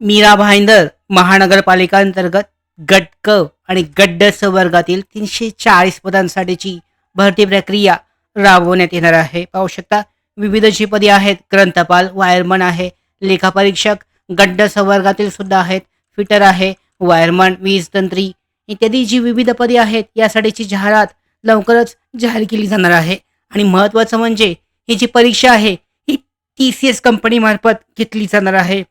मीरा भाईंदर महानगरपालिका अंतर्गत गट क आणि गड्ड ड स वर्गातील तीनशे चाळीस पदांसाठीची भरती प्रक्रिया राबवण्यात येणार आहे. पाहू शकता विविध जी पदे आहेत ग्रंथपाल वायरमन आहे लेखापरीक्षक गड्ड ड स वर्गातील सुद्धा आहेत फिटर आहे वायरमन वीज तंत्री इत्यादी जी विविध पदे आहेत यासाठीची जाहिरात लवकरच जाहीर केली जाणार आहे. आणि महत्त्वाचं म्हणजे ही जी परीक्षा आहे ही टी सी एस कंपनीमार्फत घेतली जाणार आहे.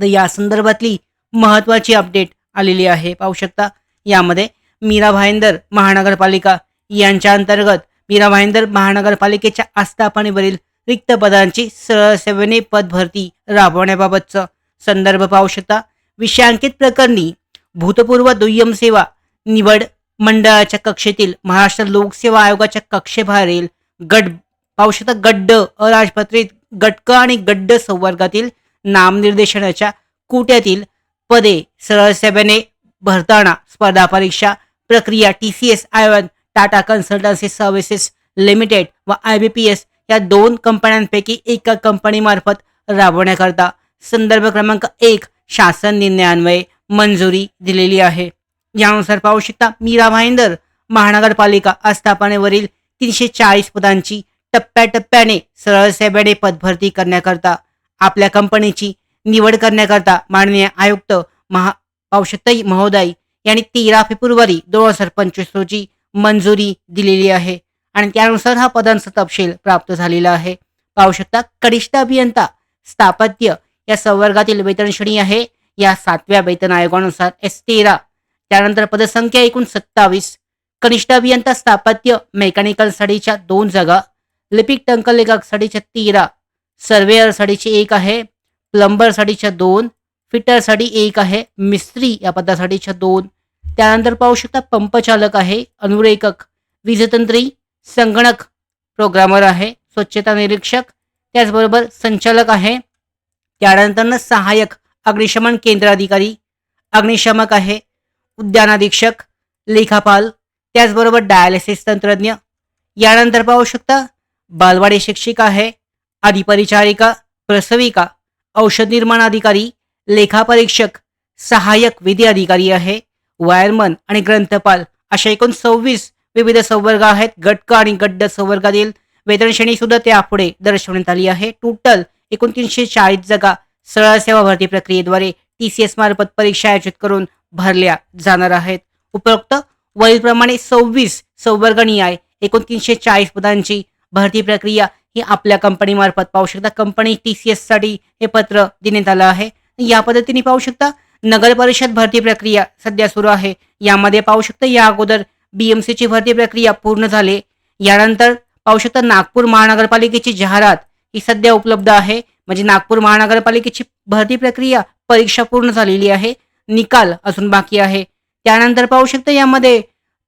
तर या संदर्भातली महत्त्वाची अपडेट आलेली आहे. पाहू शकता यामध्ये मीरा भाईंदर महानगरपालिका यांच्या अंतर्गत मीरा भाईंदर महानगरपालिकेच्या आस्थापनेवरील रिक्त पदांची सरळ पदभरती पद भरती राबवण्याबाबतचं संदर्भ पाहू शकता. विषयांकित प्रकरणी भूतपूर्व दुय्यम सेवा निवड मंडळाच्या कक्षेतील महाराष्ट्र लोकसेवा आयोगाच्या कक्षेबाहेरील गट पाहू शकता गड्ड अराजपत्रित गटक आणि गड्ड संवर्गातील नामनिर्देशनाच्या कोट्यातील पदे सरळसेवेने भरताना स्पर्धा परीक्षा प्रक्रिया टी सी एस आयोजन टाटा कन्सल्टन्सी सर्व्हिसेस लिमिटेड व आय बी पी एस या दोन कंपन्यांपैकी एका कंपनीमार्फत राबवण्याकरता संदर्भ क्रमांक एक शासन निर्णयान्वये मंजुरी दिलेली आहे. यानुसार पाहू शकता मीरा भाईंदर महानगरपालिका आस्थापनेवरील तीनशे चाळीस पदांची टप्प्याटप्प्याने सरळसेवेने पदभरती करण्याकरता आपल्या कंपनीची निवड करण्याकरता माननीय आयुक्त महा पावशतई महोदय यांनी तेरा फेब्रुवारी दोन हजार पंचवीस रोजी मंजुरी दिलेली आहे आणि त्यानुसार हा पदांचा तपशील प्राप्त झालेला आहे. पाहू शकता कनिष्ठ अभियंता स्थापत्य या संवर्गातील वेतन श्रेणी आहे. या सातव्या वेतन आयोगानुसार एस तेरा त्यानंतर पदसंख्या एकूण सत्तावीस कनिष्ठ अभियंता स्थापत्य मेकॅनिकल साडीच्या दोन जागा लिपिक टंकलेखक साडीच्या तेरा सर्वेअर साडीची एक आहे प्लंबर साडीच्या दोन फिटर साडी एक आहे मिस्त्री या पदासाठीच्या दोन. त्यानंतर पाहू शकता पंपचालक आहे अनुरेखक वीजतंत्री संगणक प्रोग्रामर आहे स्वच्छता निरीक्षक त्याचबरोबर संचालक आहे. त्यानंतर सहाय्यक अग्निशमन केंद्र अधिकारी अग्निशमक आहे उद्यानाधीक्षक लेखापाल त्याचबरोबर डायलिसिस तंत्रज्ञ. यानंतर पाहू शकता बालवाडी शिक्षिका आहे अधिपरिचारिका प्रसविका औषध निर्माण अधिकारी लेखापरीक्षक सहाय्यक विधी अधिकारी आहे वायरमन आणि ग्रंथपाल अशा एकूण सव्वीस विविध संवर्ग आहेत. गटक आणि गड्ड संवर्गातील वेतन श्रेणी सुद्धा त्यापुढे दर्शवण्यात आली आहे. टोटल एकोणतीनशे चाळीस जागा सरळ सेवा भरती प्रक्रियेद्वारे टी सी एस मार्फत परीक्षा आयोजित करून भरल्या जाणार आहेत. उपरोक्त वरीलप्रमाणे सव्वीस संवर्गनीय एकूण चाळीस पदांची भरती प्रक्रिया ही आपल्या कंपनीमार्फत पाहू शकता. कंपनी टी सी एससाठी हे पत्र देण्यात आलं आहे. या पद्धतीने पाहू शकता नगर परिषद भरती प्रक्रिया सध्या सुरू आहे. यामध्ये पाहू शकता या अगोदर बीएमसीची भरती प्रक्रिया पूर्ण झाली. यानंतर पाहू शकता नागपूर महानगरपालिकेची जाहिरात ही सध्या उपलब्ध आहे. म्हणजे नागपूर महानगरपालिकेची भरती प्रक्रिया परीक्षा पूर्ण झालेली आहे. निकाल अजून बाकी आहे. त्यानंतर पाहू शकता यामध्ये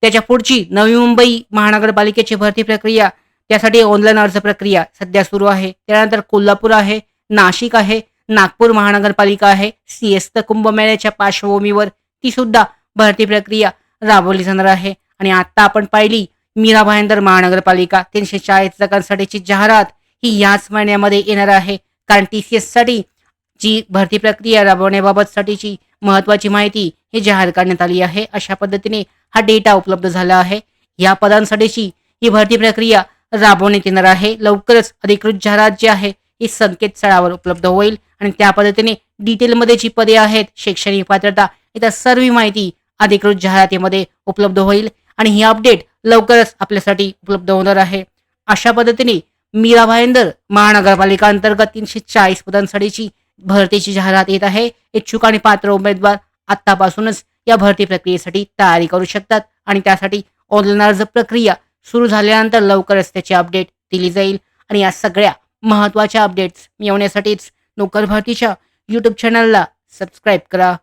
त्याच्या पुढची नवी मुंबई महानगरपालिकेची भरती प्रक्रिया त्यासाठी ऑनलाईन अर्ज प्रक्रिया सध्या सुरू आहे. त्यानंतर कोल्हापूर आहे नाशिक आहे नागपूर महानगरपालिका आहे सिएस्त कुंभमेळ्याच्या पार्श्वभूमीवर ती सुद्धा भरती प्रक्रिया राबवली जाणार आहे. आणि आता आपण पाहिली मीरा भायंदर महानगरपालिका तीनशे चाळीस जागांसाठीची जाहिरात ही याच महिन्यामध्ये येणार आहे. कारण टी सी एससाठी जी भरती प्रक्रिया राबवण्याबाबतसाठीची महत्वाची माहिती ही जाहीर करण्यात आली आहे. अशा पद्धतीने हा डेटा उपलब्ध झाला आहे. या पदांसाठीची ही भरती प्रक्रिया राबवण्यात येणार आहे. लवकरच अधिकृत जाहिरात जी आहे ही संकेतस्थळावर उपलब्ध होईल. आणि त्या पद्धतीने डिटेलमध्ये जी पदे आहेत शैक्षणिक पात्रता इतर सर्व माहिती अधिकृत जाहिरातीमध्ये उपलब्ध होईल. आणि ही अपडेट लवकरच आपल्यासाठी उपलब्ध होणार आहे. अशा पद्धतीने मीरा भाईंदर महानगरपालिका अंतर्गत तीनशे चाळीस पदांसाठीची भरतीची जाहिरात येत आहे. इच्छुक आणि पात्र उमेदवार आतापासूनच या भरती प्रक्रियेसाठी तयारी करू शकतात. आणि त्यासाठी ऑनलाईन अर्ज प्रक्रिया सुरू झाल्यानंतर लवकरच त्याची अपडेट दिली जाईल. आणि या सगळ्या महत्त्वाच्या अपडेट्स मिळवण्यासाठीच नोकर भारतीच्या यूट्यूब चॅनलला सबस्क्राईब करा.